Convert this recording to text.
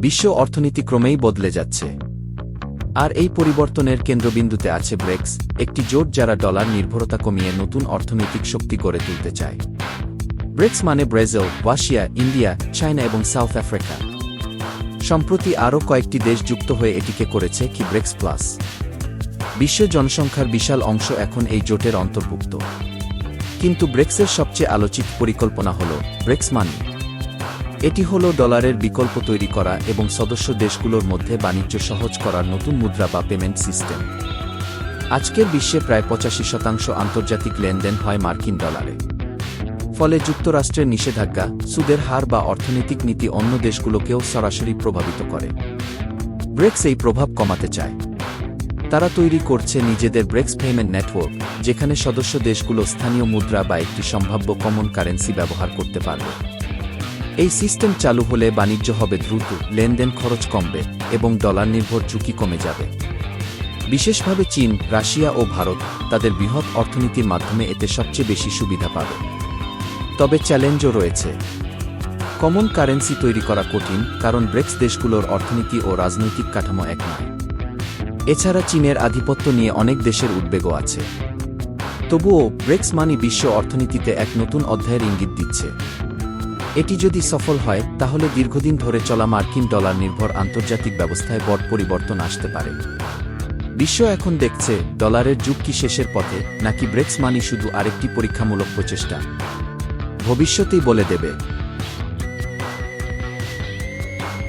বিশ্ব অর্থনীতি ক্রমেই বদলে যাচ্ছে। আর এই পরিবর্তনের কেন্দ্রবিন্দুতে আছে ব্রেক্স, একটি জোট যারা ডলার নির্ভরতা কমিয়ে নতুন অর্থনৈতিক শক্তি গড়ে তুলতে চায়। ব্রেক্স মানে ব্রাজিল, রাশিয়া, ইন্ডিয়া, চায়না এবং সাউথ আফ্রিকা। সম্প্রতি আরও কয়েকটি দেশ যুক্ত হয়ে এটিকে করেছে কি ব্রেক্স প্লাস। বিশ্ব জনসংখ্যার বিশাল অংশ এখন এই জোটের অন্তর্ভুক্ত। কিন্তু ব্রেক্সের সবচেয়ে আলোচিত পরিকল্পনা হল ব্রেক্স মানি। এটি হল ডলারের বিকল্প তৈরি করা এবং সদস্য দেশগুলোর মধ্যে বাণিজ্য সহজ করার নতুন মুদ্রা বা পেমেন্ট সিস্টেম। আজকের বিশ্বে প্রায় পঁচাশি শতাংশ আন্তর্জাতিক লেনদেন হয় মার্কিন ডলারে। ফলে যুক্তরাষ্ট্রের নিষেধাজ্ঞা, সুদের হার বা অর্থনৈতিক নীতি অন্য দেশগুলোকেও সরাসরি প্রভাবিত করে। ব্রেক্স এই প্রভাব কমাতে চায়। তারা তৈরি করছে নিজেদের ব্রেক্স পেমেন্ট নেটওয়ার্ক, যেখানে সদস্য দেশগুলো স্থানীয় মুদ্রা বা একটি সম্ভাব্য কমন কারেন্সি ব্যবহার করতে পারবে। এই সিস্টেম চালু হলে বাণিজ্য হবে দ্রুত, লেনদেন খরচ কমবে এবং ডলার নির্ভর ঝুঁকি কমে যাবে। বিশেষভাবে চীন, রাশিয়া ও ভারত তাদের বৃহৎ অর্থনীতির মাধ্যমে এতে সবচেয়ে বেশি সুবিধা পাবে। তবে চ্যালেঞ্জও রয়েছে। কমন কারেন্সি তৈরি করা কঠিন, কারণ ব্রেক্স দেশগুলোর অর্থনীতি ও রাজনৈতিক কাঠামো এক নয়। এছাড়া চীনের আধিপত্য নিয়ে অনেক দেশের উদ্বেগও আছে। তবুও ব্রেক্স মানি বিশ্ব অর্থনীতিতে এক নতুন অধ্যায়ের ইঙ্গিত দিচ্ছে। এটি যদি সফল হয়, তাহলে দীর্ঘদিন ধরে চলা মার্কিন ডলার নির্ভর আন্তর্জাতিক ব্যবস্থায় বড় পরিবর্তন আসতে পারে। বিশ্ব এখন দেখছে, ডলারের যুগ কি শেষের পথে, নাকি ব্রেক্স মানি শুধু আরেকটি পরীক্ষামূলক প্রচেষ্টা? ভবিষ্যতেই বলে দেবে।